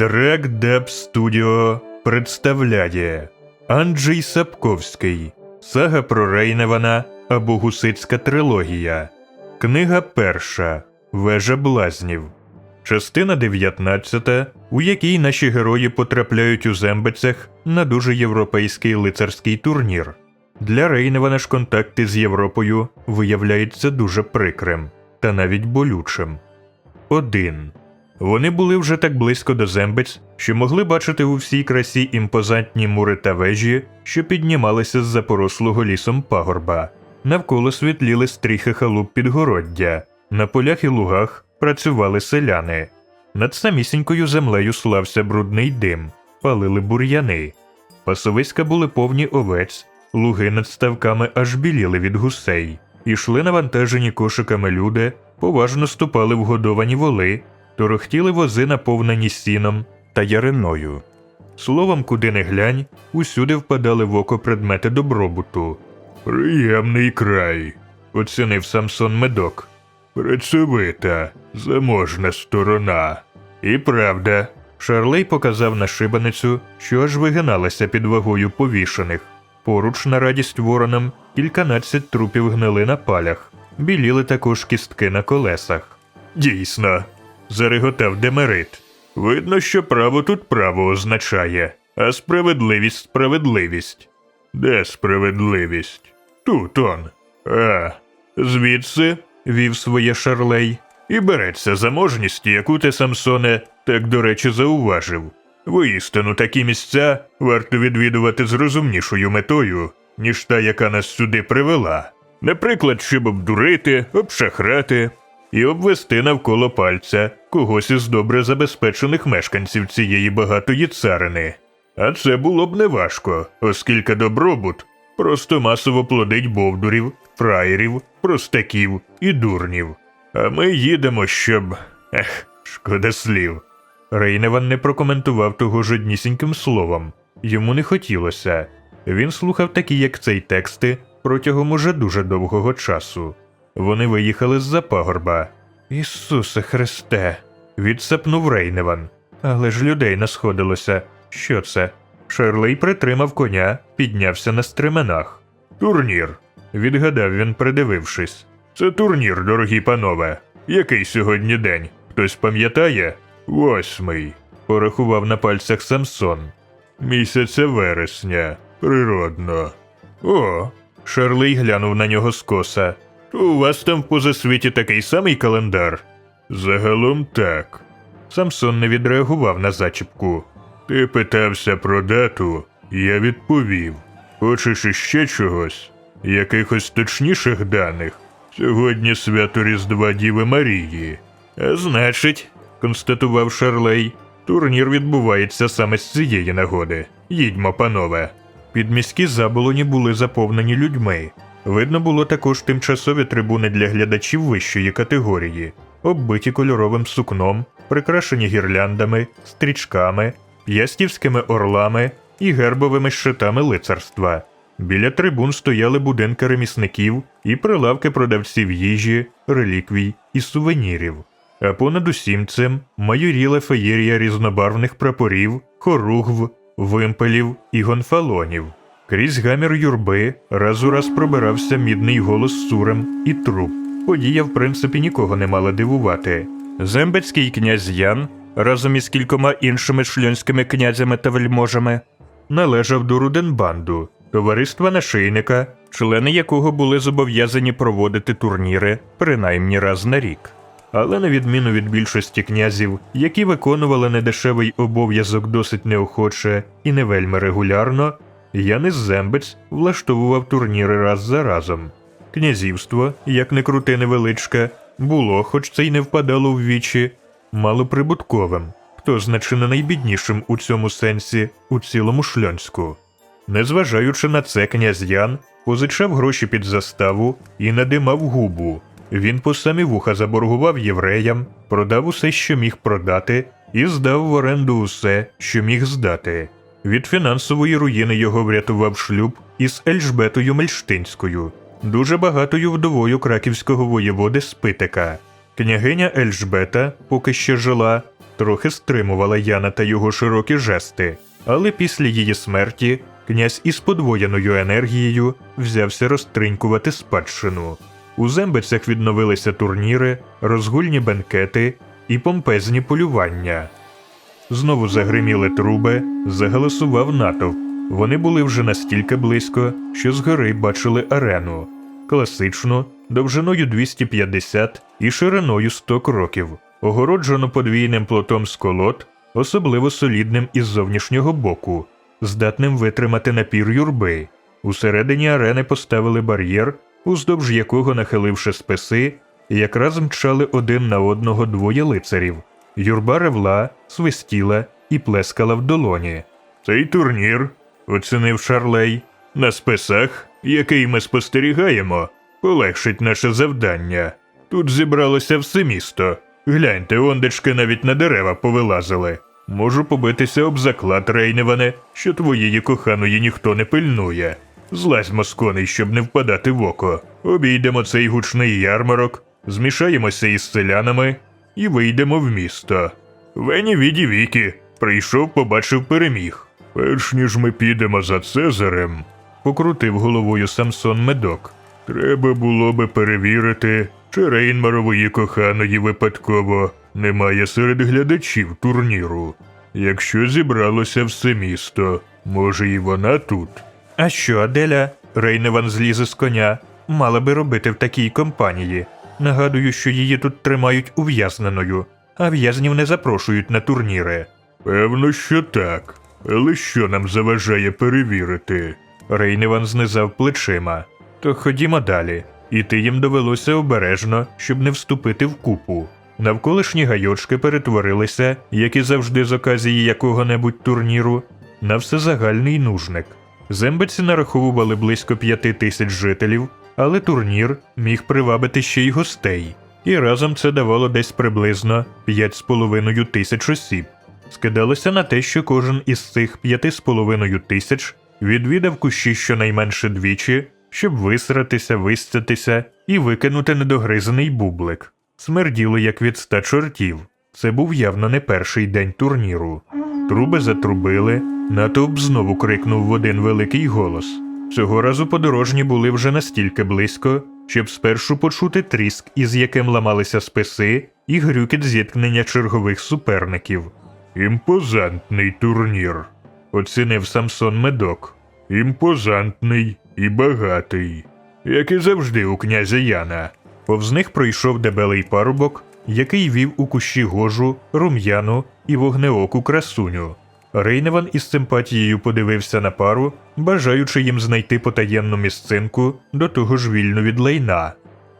Дрек Деп Студіо представляє Анджей Сапковський Сага про Рейневана або Гусицька трилогія. Книга перша Вежа блазнів. Частина 19, у якій наші герої потрапляють у зембицях на дуже європейський лицарський турнір. Для Рейневана ж контакти з Європою виявляються дуже прикрим та навіть болючим. 1. Вони були вже так близько до зембець, що могли бачити у всій красі імпозантні мури та вежі, що піднімалися з запорослого лісом пагорба. Навколо світліли стріхи халуп підгороддя, на полях і лугах працювали селяни. Над самісінькою землею слався брудний дим, палили бур'яни. Пасовиська були повні овець, луги над ставками аж біліли від гусей. Ішли навантажені кошиками люди, поважно ступали вгодовані воли, торохтіли вози, наповнені сіном та яриною. Словом, куди не глянь, усюди впадали в око предмети добробуту. Приємний край, оцінив Самсон медок. Працьовита, заможна сторона. І правда, Шарлей показав на шибаницю, що аж вигиналася під вагою повішених. Поруч на радість воронам кільканадцять трупів гнили на палях, біліли також кістки на колесах. Дійсно, зареготав Демерит. Видно, що право тут право означає, а справедливість справедливість. Де справедливість? Тут он. А, звідси вів своє шарлей, і береться заможність, яку ти, Самсоне, так до речі, зауважив. Воістину такі місця варто відвідувати з розумнішою метою, ніж та, яка нас сюди привела. Наприклад, щоб обдурити, обшахрати і обвести навколо пальця когось із добре забезпечених мешканців цієї багатої царини. А це було б неважко, оскільки добробут просто масово плодить бовдурів, фраєрів, простаків і дурнів. А ми їдемо, щоб. Ех, шкода слів. Рейневан не прокоментував того жоднісіньким словом. Йому не хотілося. Він слухав такі, як цей тексти, протягом уже дуже довгого часу. Вони виїхали з-за пагорба. Ісусе Христе. відсапнув Рейневан. Але ж людей насходилося. Що це? Шерлей притримав коня, піднявся на стременах. Турнір. відгадав він, придивившись. Це турнір, дорогі панове. Який сьогодні день? Хтось пам'ятає? Восьмий. порахував на пальцях Самсон. Місяця вересня. Природно. О. Шарлей глянув на нього скоса. У вас там в позасвіті такий самий календар? Загалом так. Самсон не відреагував на зачіпку. Ти питався про дату, я відповів. Хочеш іще чогось? Якихось точніших даних? Сьогодні свято Різдва Діви Марії. А значить, констатував Шарлей, турнір відбувається саме з цієї нагоди. Їдьмо, панове. Підміські заболоні були заповнені людьми. Видно було також тимчасові трибуни для глядачів вищої категорії, оббиті кольоровим сукном, прикрашені гірляндами, стрічками, ястівськими орлами і гербовими щитами лицарства. Біля трибун стояли будинки ремісників і прилавки продавців їжі, реліквій і сувенірів. А понад усім цим майоріла феєрія різнобарвних прапорів, хоругв, вимпелів і гонфалонів. Крізь гамір юрби раз у раз пробирався мідний голос сурем і труп. Подія, в принципі, нікого не мала дивувати. Зембецький князь Ян разом із кількома іншими шльонськими князями та вельможами належав до Руденбанду, товариства нашийника, члени якого були зобов'язані проводити турніри принаймні раз на рік. Але на відміну від більшості князів, які виконували недешевий обов'язок досить неохоче і не вельми регулярно, Янис Зембець влаштовував турніри раз за разом. Князівство, як не крути невеличке, було, хоч це й не впадало в вічі, малоприбутковим, хто значи не найбіднішим у цьому сенсі у цілому шльонську. Незважаючи на це, князь Ян позичав гроші під заставу і надимав губу. Він по самі вуха заборгував євреям, продав усе, що міг продати, і здав в оренду усе, що міг здати. Від фінансової руїни його врятував шлюб із Ельжбетою Мельштинською, дуже багатою вдовою краківського воєводи Спитика. Княгиня Ельжбета, поки ще жила, трохи стримувала Яна та його широкі жести, але після її смерті князь із подвоєною енергією взявся розтринькувати спадщину. У зембицях відновилися турніри, розгульні бенкети і помпезні полювання. Знову загриміли труби, загаласував натовп. Вони були вже настільки близько, що згори бачили арену класичну, довжиною 250 і шириною 100 кроків, огороджену подвійним плотом з колод, особливо солідним із зовнішнього боку, здатним витримати напір юрби. Усередині арени поставили бар'єр, уздовж якого, нахиливши списи, якраз мчали один на одного двоє лицарів. Юрба ревла, свистіла і плескала в долоні. Цей турнір, оцінив Шарлей, на списах, який ми спостерігаємо, полегшить наше завдання. Тут зібралося все місто. Гляньте, ондечки навіть на дерева повилазили. Можу побитися об заклад, Рейневане, що твоєї коханої ніхто не пильнує. Злазь москоний, щоб не впадати в око. Обійдемо цей гучний ярмарок, змішаємося із селянами і вийдемо в місто. Вені віді віки, прийшов, побачив переміг. Перш ніж ми підемо за Цезарем, покрутив головою Самсон медок. Треба було би перевірити, чи Рейнмарової коханої випадково немає серед глядачів турніру. Якщо зібралося все місто, може і вона тут. А що, Аделя? Рейневан злізе з коня, мала би робити в такій компанії. Нагадую, що її тут тримають ув'язненою, а в'язнів не запрошують на турніри. Певно, що так. Але що нам заважає перевірити? Рейневан знизав плечима. То ходімо далі. Іти їм довелося обережно, щоб не вступити в купу. Навколишні гайочки перетворилися, як і завжди з оказії якого-небудь турніру, на всезагальний нужник. Зембиці нараховували близько п'яти тисяч жителів, але турнір міг привабити ще й гостей, і разом це давало десь приблизно 5,5 тисяч осіб. Скидалося на те, що кожен із цих 5,5 тисяч відвідав кущі щонайменше двічі, щоб висратися, вистятися і викинути недогризаний бублик. Смерділо як від ста чортів. Це був явно не перший день турніру. Труби затрубили, натовп знову крикнув в один великий голос. Цього разу подорожні були вже настільки близько, щоб спершу почути тріск, із яким ламалися списи, і грюкіт зіткнення чергових суперників. Імпозантний турнір, оцінив Самсон медок. Імпозантний і багатий, як і завжди у князя Яна. Повз них пройшов дебелий парубок, який вів у кущі гожу, рум'яну і вогнеоку красуню. Рейневан із симпатією подивився на пару, бажаючи їм знайти потаєнну місцинку, до того ж вільну від лайна.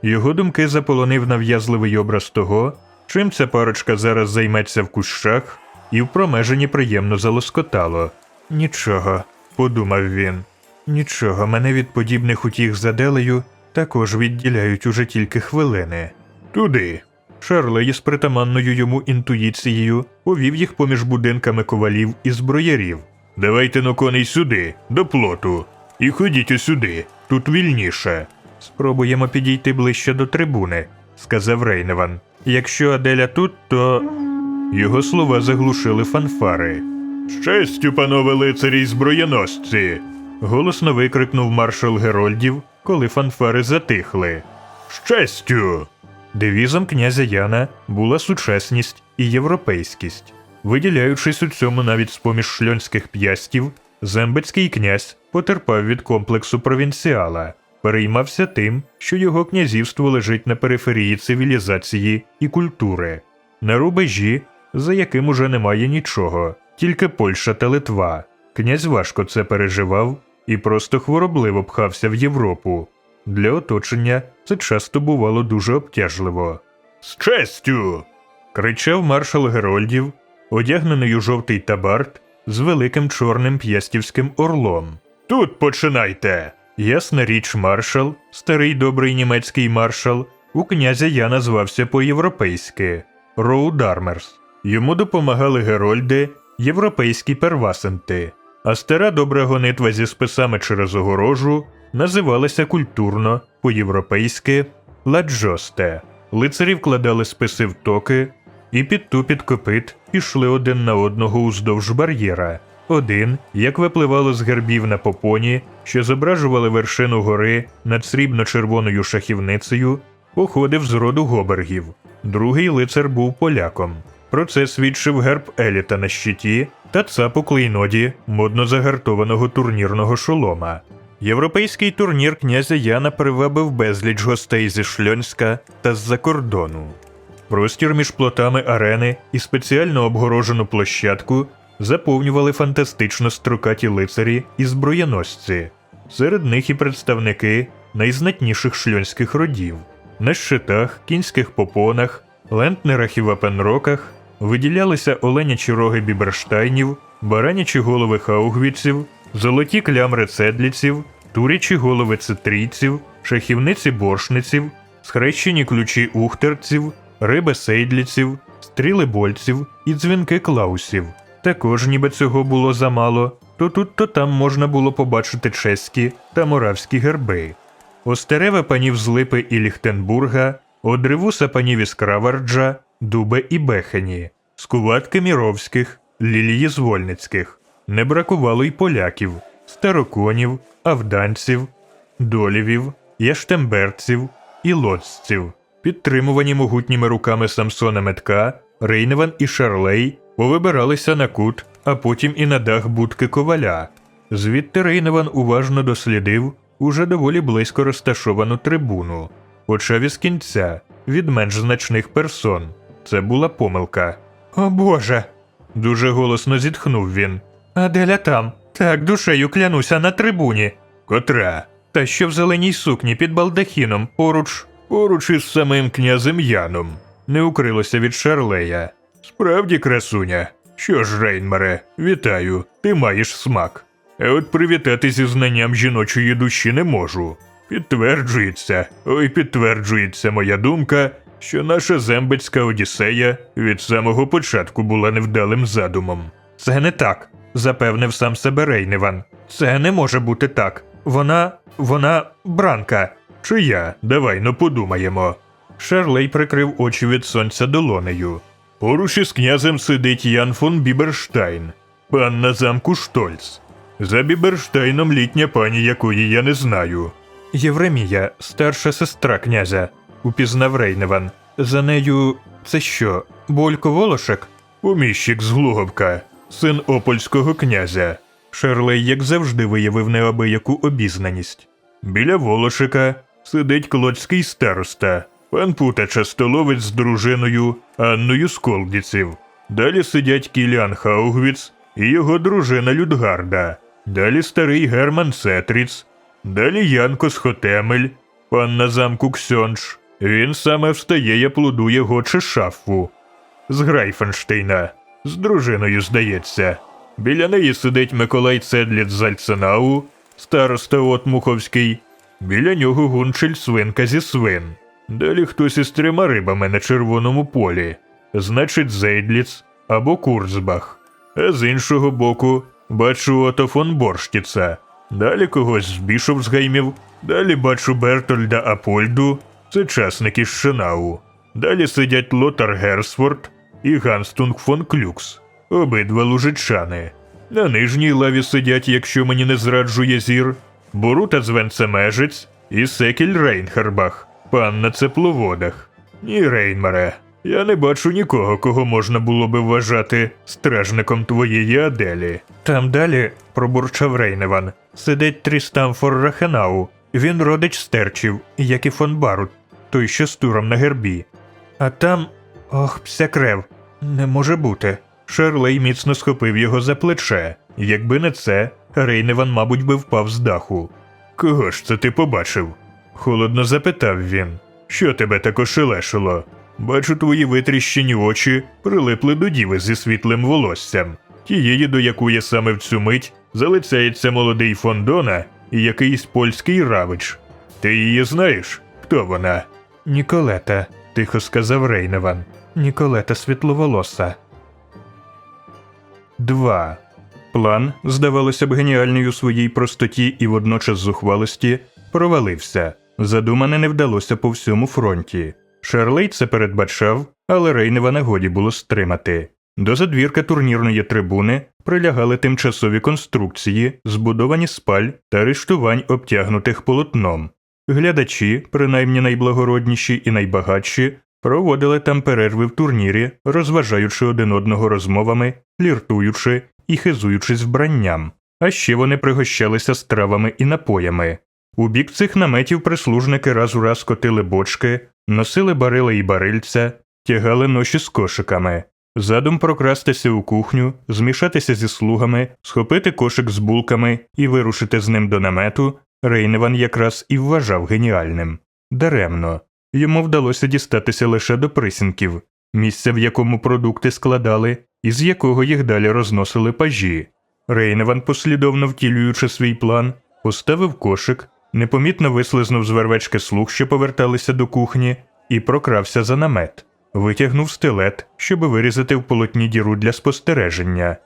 Його думки заполонив нав'язливий образ того, чим ця парочка зараз займеться в кущах, і в промеженні приємно залоскотало. Нічого, подумав він. Нічого, мене від подібних утіх за Делею також відділяють уже тільки хвилини. Туди. Шарлей з притаманною йому інтуїцією повів їх поміж будинками ковалів і зброярів. Давайте на коней сюди, до плоту. І ходіть усюди, тут вільніше. Спробуємо підійти ближче до трибуни, сказав Рейневан. Якщо Аделя тут, то. Його слова заглушили фанфари. Щастю, панове лицарі й зброєносці. голосно викрикнув маршал Герольдів, коли фанфари затихли. Щастю! Девізом князя Яна була сучасність і європейськість. Виділяючись у цьому навіть з поміж шльонських п'ястів, зембецький князь потерпав від комплексу провінціала, переймався тим, що його князівство лежить на периферії цивілізації і культури, на рубежі, за яким уже немає нічого, тільки Польща та Литва. Князь важко це переживав і просто хворобливо пхався в Європу. Для оточення це часто бувало дуже обтяжливо. З честю. кричав маршал Герольдів, одягнений у жовтий табарт з великим чорним п'ястівським орлом. Тут починайте. Ясна річ, маршал, старий добрий німецький маршал, у князя я назвався по-європейськи Роудармерс. Йому допомагали Герольди, європейські первасенти, а стара добра гонитва зі списами через огорожу називалася культурно, по-європейськи ладжосте. Лицарі вкладали списи в токи, і під тупіт копит пішли один на одного уздовж бар'єра. Один, як випливало з гербів на попоні, що зображували вершину гори над срібно-червоною шахівницею, походив з роду гобергів. Другий лицар був поляком. Про це свідчив герб еліта на щиті та цап клейноді модно загартованого турнірного шолома. Європейський турнір князя Яна привабив безліч гостей зі Шльонська та з-за кордону. Простір між плотами арени і спеціально обгорожену площадку заповнювали фантастично строкаті лицарі і зброєносці. Серед них і представники найзнатніших шльонських родів. На щитах, кінських попонах, лентнерах і вапенроках виділялися оленячі роги біберштайнів, баранячі голови хаугвіців, золоті клямри цедліців, турячі голови цитрійців, шахівниці боршниців, схрещені ключі ухтерців, риби сейдліців, стріли больців і дзвінки клаусів. Також, ніби цього було замало, то тут, то там можна було побачити чеські та моравські герби. Остереве панів з Липи і Ліхтенбурга, Одревуса панів із Краварджа, Дубе і Бехені, скуватки Міровських, Лілії Звольницьких. Не бракувало й поляків, староконів, авданців, долівів, яштемберців і лоцців. Підтримувані могутніми руками Самсона Метка, Рейневан і Шарлей повибиралися на кут, а потім і на дах будки коваля. Звідти Рейневан уважно дослідив уже доволі близько розташовану трибуну. Почав із кінця, від менш значних персон. Це була помилка. О Боже. дуже голосно зітхнув він. Аделя там. Так, душею клянуся на трибуні. Котра? Та що в зеленій сукні під балдахіном поруч, поруч із самим князем Яном. Не укрилося від Шарлея. Справді, красуня. Що ж, Рейнмаре, вітаю, ти маєш смак. А от привітати зі знанням жіночої душі не можу. Підтверджується, ой, підтверджується моя думка, що наша зембецька Одіссея від самого початку була невдалим задумом. Це не так, запевнив сам себе Рейневан. Це не може бути так. Вона. вона бранка. Чия? Давай ну подумаємо. Шарлей прикрив очі від сонця долонею. Поруч із князем сидить Ян фон Біберштайн, пан на замку Штольц. За Біберштайном літня пані, якої я не знаю. Євремія, старша сестра князя, упізнав Рейневан. За нею це що, Болько Волошек? Поміщик з Глуговка, син опольського князя. Шерлей, як завжди, виявив неабияку обізнаність. Біля Волошика сидить клодський староста, пан Путача столовець з дружиною Анною Сколдіців. Далі сидять Кіліан Хаугвіц і його дружина Людгарда. Далі старий Герман Сетріц. Далі Янко Схотемель, пан на замку Ксьонш. Він саме встає і плодує гоче шафу. З Грайфенштейна. З дружиною, здається. Біля неї сидить Миколай Цедліт з Альценау, староста Отмуховський. Біля нього гунчель свинка зі свин. Далі хтось із трьома рибами на червоному полі. Значить, Зейдліц або Курцбах. А з іншого боку бачу Ото фон Борштіца. Далі когось з Бішофсгеймів. Далі бачу Бертольда Апольду, це часник із Шенау. Далі сидять Лотар Герсфорд і Ганстунг фон Клюкс, обидва лужичани. На нижній лаві сидять, якщо мені не зраджує зір, Борута Звенцемежець і Секіль Рейнхербах, пан на цепловодах. Ні, Рейнмаре, я не бачу нікого, кого можна було би вважати стражником твоєї Аделі. Там далі, пробурчав Рейневан, сидить Трістам Форрахенау. Він родич стерчів, як і фон Барут, той, що з туром на гербі. А там. Ох, пся крев, не може бути. Шерлей міцно схопив його за плече. Якби не це, Рейневан, мабуть, би впав з даху. Кого ж це ти побачив? холодно запитав він. Що тебе так ошелешило? Бачу, твої витріщені очі прилипли до діви зі світлим волоссям, тієї, до якої саме в цю мить залицяється молодий фондона і якийсь польський равич. Ти її знаєш? Хто вона? Ніколета, тихо сказав Рейневан. Ніколета світловолоса. 2. План, здавалося б, геніальний у своїй простоті і водночас зухвалості, провалився. Задумане не вдалося по всьому фронті. Шарлей це передбачав, але Рейневана годі було стримати. До задвірка турнірної трибуни прилягали тимчасові конструкції, збудовані з паль та рештувань, обтягнутих полотном. Глядачі, принаймні найблагородніші і найбагатші, проводили там перерви в турнірі, розважаючи один одного розмовами, фліртуючи і хизуючись вбранням. А ще вони пригощалися стравами і напоями. У бік цих наметів прислужники раз у раз котили бочки, носили барили і барильця, тягали ноші з кошиками. Задум прокрастися у кухню, змішатися зі слугами, схопити кошик з булками і вирушити з ним до намету, Рейневан якраз і вважав геніальним. Даремно. Йому вдалося дістатися лише до присінків, місця, в якому продукти складали, і з якого їх далі розносили пажі. Рейневан, послідовно втілюючи свій план, поставив кошик, непомітно вислизнув з вервечки слуг, що поверталися до кухні, і прокрався за намет. Витягнув стилет, щоби вирізати в полотні діру для спостереження.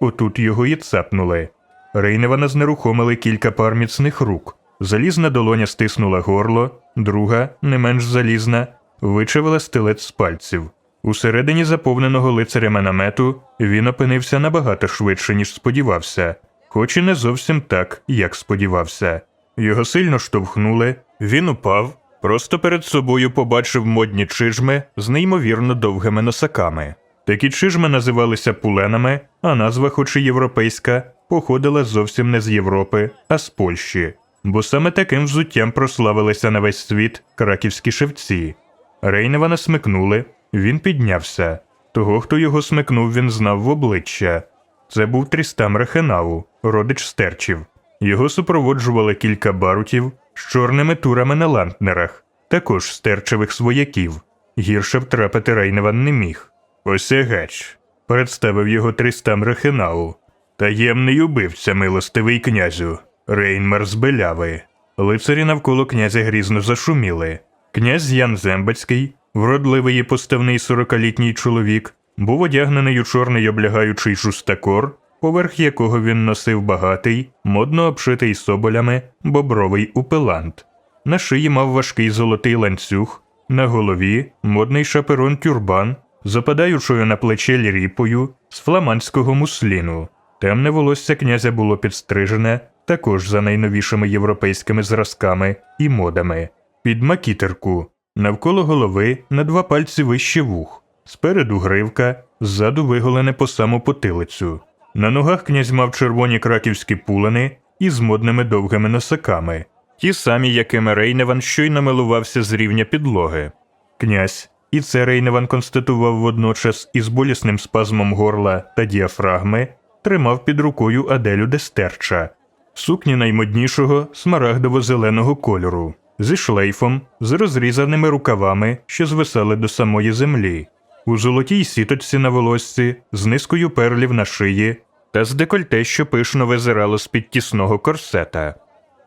Отут його і цапнули. Рейневана знерухомили кілька пар міцних рук. Залізна долоня стиснула горло, друга, не менш залізна, вичавила стилет з пальців. Усередині заповненого лицарями намету він опинився набагато швидше, ніж сподівався, хоч і не зовсім так, як сподівався. Його сильно штовхнули, він упав, просто перед собою побачив модні чижми з неймовірно довгими носаками. Такі чижми називалися пуленами, а назва, хоч і європейська, походила зовсім не з Європи, а з Польщі, бо саме таким взуттям прославилися на весь світ краківські шевці. Рейневана смикнули, він піднявся. Того, хто його смикнув, він знав в обличчя. Це був Трістам Рехенау, родич стерчів. Його супроводжували кілька барутів з чорними турами на лантнерах, також стерчевих свояків. Гірше втрапити Рейневан не міг. Осягач, представив його Трістам Рехенау. Таємний убивця, милостивий князю, Рейнмар з Беляви. Лицарі навколо князя грізно зашуміли. Князь Ян Зембецький, вродливий і поставний сорокалітній чоловік, був одягнений у чорний облягаючий шустакор, поверх якого він носив багатий, модно обшитий соболями, бобровий упелант. На шиї мав важкий золотий ланцюг, на голові модний шаперон тюрбан, з опадаючою на плече ліріпою з фламандського мусліну. Темне волосся князя було підстрижене, також за найновішими європейськими зразками і модами, під макітерку, навколо голови на два пальці вище вух, спереду гривка, ззаду виголене по саму потилицю. На ногах князь мав червоні краківські пулени із модними довгими носаками, ті самі, якими Рейневан щойно милувався з рівня підлоги. Князь, і це Рейневан констатував водночас із болісним спазмом горла та діафрагми, тримав під рукою Аделю Дестерча, сукні наймоднішого смарагдово-зеленого кольору, зі шлейфом, з розрізаними рукавами, що звисали до самої землі, у золотій сіточці на волосці, з низкою перлів на шиї та з декольте, що пишно визирало з-під тісного корсета.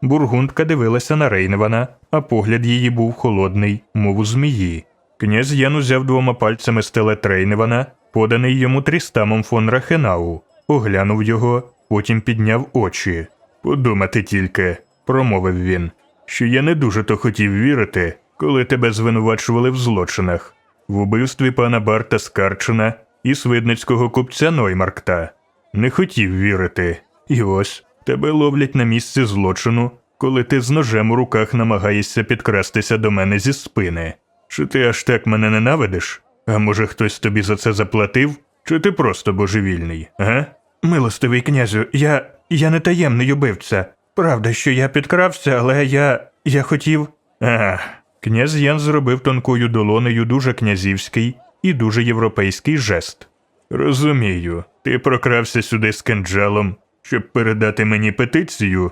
Бургундка дивилася на Рейневана, а погляд її був холодний, мов у змії. Князь Ян узяв двома пальцями стелет Рейневана, поданий йому трістамом фон Рахенау, оглянув його, потім підняв очі. Подумати тільки, промовив він, що я не дуже то хотів вірити, коли тебе звинувачували в злочинах, в убивстві пана Барта Скарчина і свидницького купця Ноймаркта. Не хотів вірити. І ось тебе ловлять на місці злочину, коли ти з ножем у руках намагаєшся підкрастися до мене зі спини. Чи ти аж так мене ненавидиш? А може хтось тобі за це заплатив? Чи ти просто божевільний, га? Милостивий князю, я. Я не таємний убивця. Правда, що я підкрався, але я. я хотів. Ага. Князь Ян зробив тонкою долонею дуже князівський і дуже європейський жест. Розумію, ти прокрався сюди з кинджалом, щоб передати мені петицію.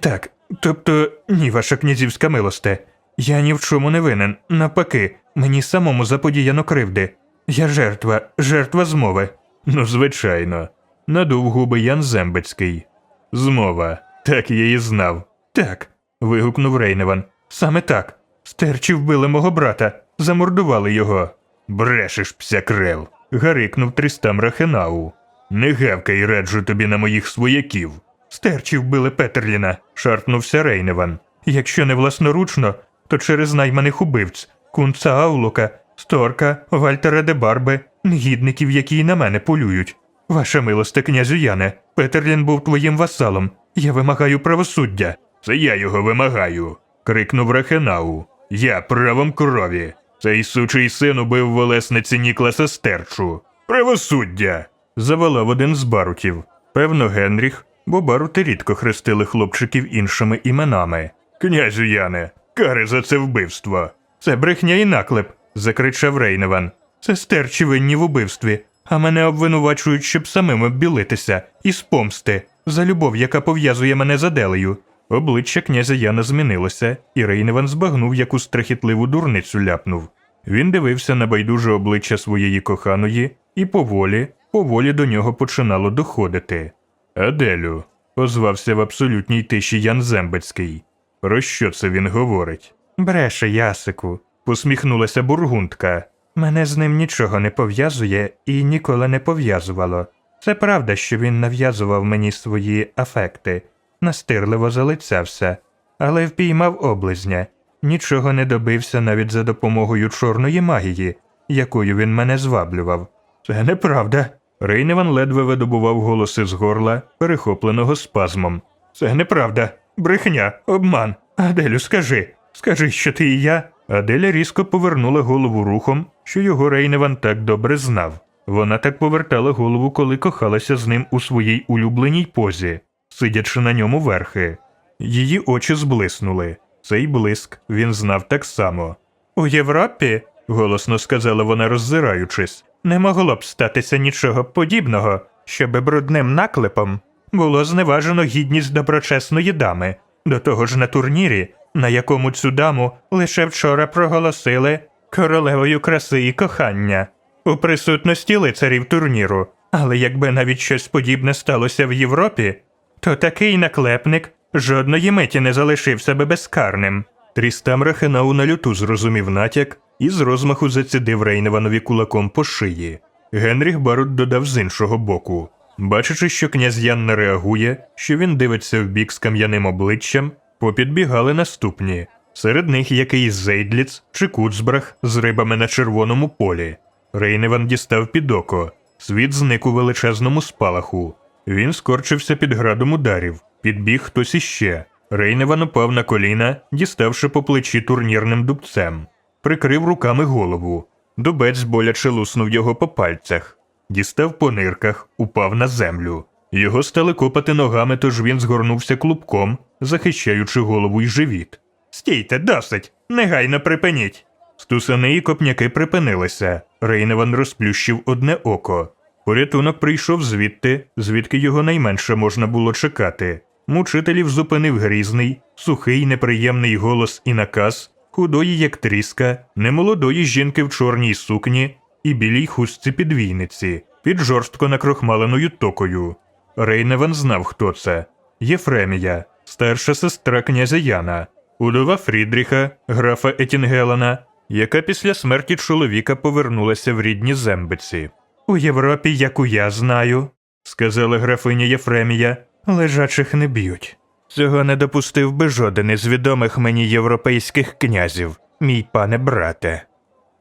Так, тобто, ні, ваша князівська милосте. Я ні в чому не винен. Навпаки, мені самому заподіяно кривди. Я жертва, жертва змови. Ну, звичайно. Надув губи Ян Зембецький. Змова. Так я і знав. Так. вигукнув Рейневан. Саме так. Стерчі вбили мого брата, замордували його. Брешеш, псякрел. гарикнув Трістам Рахенау. Не гавкай раджу тобі на моїх свояків. Стерчі вбили Петерліна, шарпнувся Рейневан. Якщо не власноручно, то через найманих убивць. Кунца Аулука, Сторка, Вальтера де Барби, негідників, які й на мене полюють. Ваша милосте, князю Яне, Петерлін був твоїм васалом. Я вимагаю правосуддя. Це я його вимагаю. крикнув Рахенау. Я правом крові. Цей сучий син убив волесниці Нікласа Стерчу. Правосуддя. заволав один з барутів. Певно, Генріх, бо барути рідко хрестили хлопчиків іншими іменами. Князю Яне, кари за це вбивство. Це брехня і наклеп, закричав Рейневан. Це стерчі винні в убивстві, а мене обвинувачують, щоб самим оббілитися і спомсти за любов, яка пов'язує мене з Аделею. Обличчя князя Яна змінилося, і Рейневан збагнув, яку страхітливу дурницю ляпнув. Він дивився на байдуже обличчя своєї коханої, і поволі, поволі до нього починало доходити. Аделю, озвався в абсолютній тиші Ян Зембецький. Про що це він говорить? Бреше, Ясику, посміхнулася бургундка. Мене з ним нічого не пов'язує і ніколи не пов'язувало. Це правда, що він нав'язував мені свої афекти, настирливо залицявся, але впіймав облизня, нічого не добився навіть за допомогою чорної магії, якою він мене зваблював. Це неправда. Рейневан ледве видобував голоси з горла, перехопленого спазмом. Це неправда. Брехня, обман. Аделю, скажи, скажи, що ти і я. Аделя різко повернула голову рухом, що його Рейневан так добре знав. Вона так повертала голову, коли кохалася з ним у своїй улюбленій позі, сидячи на ньому верхи. Її очі зблиснули. Цей блиск він знав так само. У Європі, голосно сказала вона, роззираючись, не могло б статися нічого подібного, щоби брудним наклепом було зневажено гідність доброчесної дами, до того ж на турнірі, на якому цю даму лише вчора проголосили королевою краси і кохання у присутності лицарів турніру. Але якби навіть щось подібне сталося в Європі, то такий наклепник жодної миті не залишився би безкарним. Трістам Рахенау на люту зрозумів натяк і з розмаху зацідив Рейневанові кулаком по шиї. Генріх Барут додав з іншого боку. Бачачи, що князь Ян не реагує, що він дивиться в бік з кам'яним обличчям, попідбігали наступні. Серед них якийсь Зейдліц чи Куцбрах з рибами на червоному полі. Рейневан дістав під око. Світ зник у величезному спалаху. Він скорчився під градом ударів. Підбіг хтось іще. Рейневан упав на коліна, діставши по плечі турнірним дубцем. Прикрив руками голову. Дубець боляче луснув його по пальцях. Дістав по нирках, упав на землю. Його стали копати ногами, тож він згорнувся клубком, захищаючи голову й живіт. Стійте, досить! Негайно припиніть. Стусани і копняки припинилися. Рейневан розплющив одне око. Порятунок прийшов звідти, звідки його найменше можна було чекати. Мучителів зупинив грізний, сухий, неприємний голос і наказ, худої, як тріска, немолодої жінки в чорній сукні і білій хустці підвійниці, під жорстко накрохмаленою токою. Рейневан знав, хто це Єфремія, старша сестра князя Яна, удова Фрідріха, графа Етінгелена, яка після смерті чоловіка повернулася в рідні зембиці. У Європі, яку я знаю, сказала графиня Єфремія, лежачих не б'ють. Цього не допустив би жоден із відомих мені європейських князів, мій пане брате.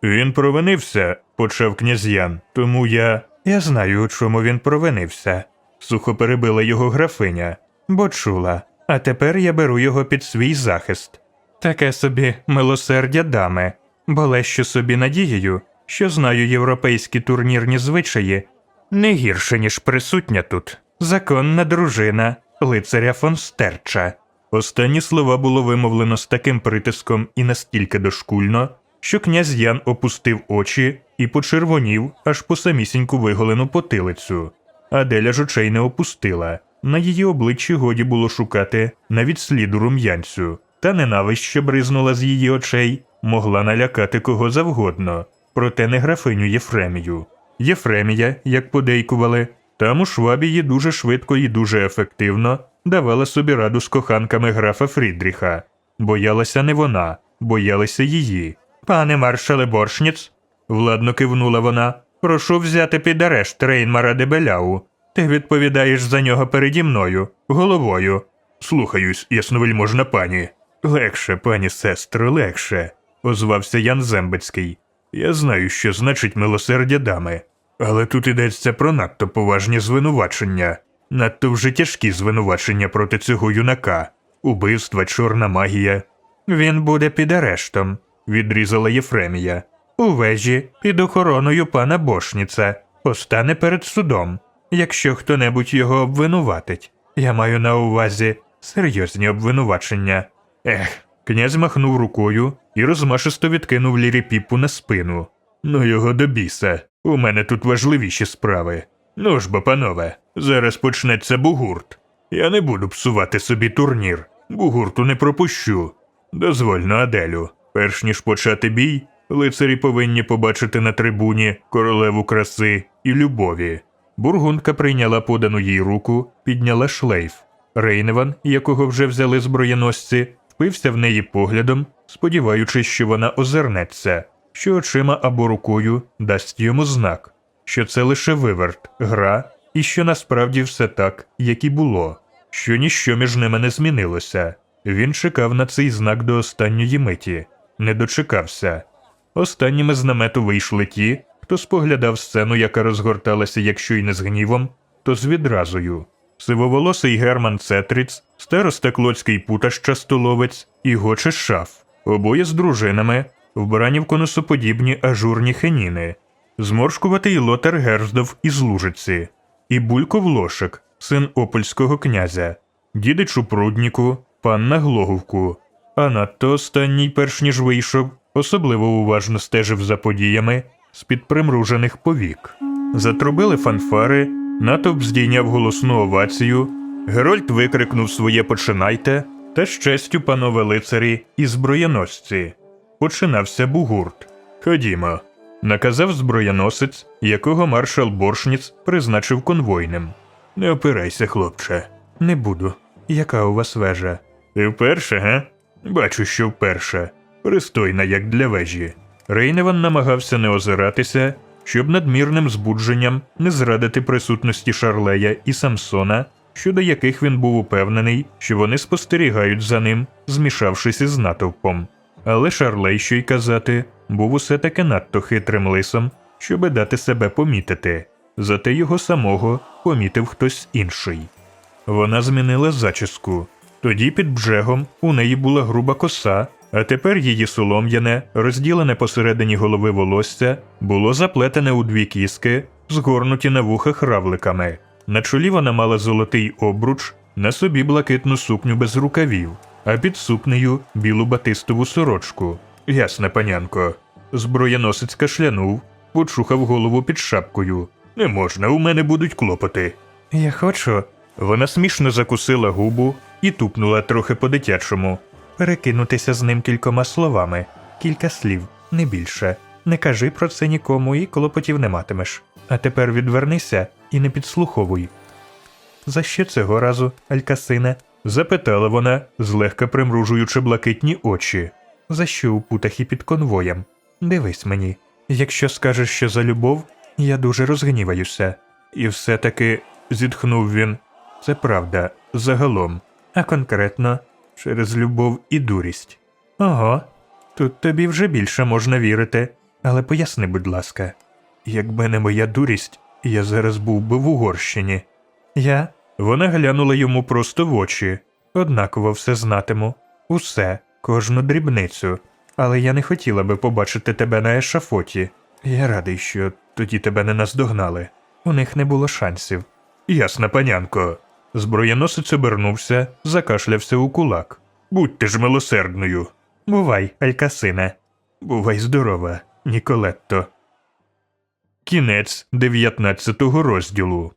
Він провинився, почав князь Ян, тому я. Я знаю, у чому він провинився, сухо перебила його графиня, бо чула, а тепер я беру його під свій захист. Таке собі милосердя дами, болещо собі надією, що знаю європейські турнірні звичаї не гірше, ніж присутня тут. Законна дружина лицаря фон Стерча. Останні слова було вимовлено з таким притиском і настільки дошкульно, що князь Ян опустив очі і почервонів аж по самісіньку виголену потилицю. Аделя ж очей не опустила. На її обличчі годі було шукати навіть сліду рум'янцю, та ненависть, що бризнула з її очей, могла налякати кого завгодно, проте не графиню Єфремію. Єфремія, як подейкували, там у Швабії дуже швидко і дуже ефективно давала собі раду з коханками графа Фрідріха. Боялася не вона, боялися її. Пане маршале Боршніц, владно кивнула вона. Прошу взяти під арешт Рейнмара де Беляу. Ти відповідаєш за нього переді мною, головою. Слухаюсь, ясновельможна пані. Легше, пані сестро, легше. озвався Ян Зембецький. Я знаю, що значить милосердя дами, але тут йдеться про надто поважні звинувачення, надто вже тяжкі звинувачення проти цього юнака, убивства, чорна магія. Він буде під арештом, відрізала Єфремія. У вежі під охороною пана Бошніца постане перед судом, якщо хто-небудь його обвинуватить. Я маю на увазі серйозні обвинувачення. Ех, князь махнув рукою і розмашисто відкинув Лірі Піпу на спину. Ну його до біса. У мене тут важливіші справи. Ну ж бо, панове, зараз почнеться бугурт. Я не буду псувати собі турнір. Бугурту не пропущу. Дозвольно, Аделю. Перш ніж почати бій, лицарі повинні побачити на трибуні королеву краси і любові. Бургундка прийняла подану їй руку, підняла шлейф. Рейневан, якого вже взяли зброєносці, впився в неї поглядом, сподіваючись, що вона озирнеться, що очима або рукою дасть йому знак, що це лише виверт, гра, і що насправді все так, як і було, що ніщо між ними не змінилося. Він чекав на цей знак до останньої миті, не дочекався. Останніми з намету вийшли ті, хто споглядав сцену, яка розгорталася, якщо й не з гнівом, то з відразою. Сивоволосий Герман Цетріц, староста Клоцький путаш частоловець і Гоче Шаф, обоє з дружинами, вбрані в конусоподібні ажурні хеніни, зморшкуватий Лотар Герздов із Лужиці, і Бульков Лошик, син опольського князя, дідич у прудніку, панна Глоговку. А надто останній, перш ніж вийшов, особливо уважно стежив за подіями з-під примружених повік. Затрубили фанфари, натовп здійняв голосну овацію, Герольд викрикнув своє починайте та з честю, панове лицарі і зброєносці. Починався бугурт. Ходімо, наказав зброєносець, якого маршал Боршніц призначив конвойним. Не опирайся, хлопче. Не буду. Яка у вас вежа? Ти вперше, га? Бачу, що вперше. Пристойна, як для вежі. Рейневан намагався не озиратися, щоб надмірним збудженням не зрадити присутності Шарлея і Самсона, щодо яких він був упевнений, що вони спостерігають за ним, змішавшись із натовпом. Але Шарлей, що й казати, був усе таки надто хитрим лисом, щоби дати себе помітити. Зате його самого помітив хтось інший. Вона змінила зачіску. Тоді під бжегом у неї була груба коса, а тепер її солом'яне, розділене посередині голови волосся, було заплетене у дві кіски, згорнуті на вухах равликами. На чолі вона мала золотий обруч, на собі блакитну сукню без рукавів, а під сукнею білу батистову сорочку. Ясна панянко. Зброєносець кашлянув, почухав голову під шапкою. Не можна, у мене будуть клопоти. Я хочу. Вона смішно закусила губу і тупнула трохи по-дитячому. Перекинутися з ним кількома словами, кілька слів, не більше. Не кажи про це нікому і клопотів не матимеш. А тепер відвернися і не підслуховуй. За що цього разу, Алькасине? запитала вона, злегка примружуючи блакитні очі. За що у путах і під конвоєм? Дивись мені. Якщо скажеш, що за любов, я дуже розгніваюся. І все таки, зітхнув він, це правда, загалом, а конкретно через любов і дурість. Ого, тут тобі вже більше можна вірити, але поясни, будь ласка, якби не моя дурість, я зараз був би в Угорщині. Я. Вона глянула йому просто в очі, однаково все знатиму, усе, кожну дрібницю. Але я не хотіла би побачити тебе на ешафоті. Я радий, що тоді тебе не наздогнали. У них не було шансів. Ясна, панянко. Зброєносець обернувся, закашлявся у кулак. Будьте ж милосердною. Бувай, Алькасине. Бувай здорова, Ніколетто. Кінець 19 розділу.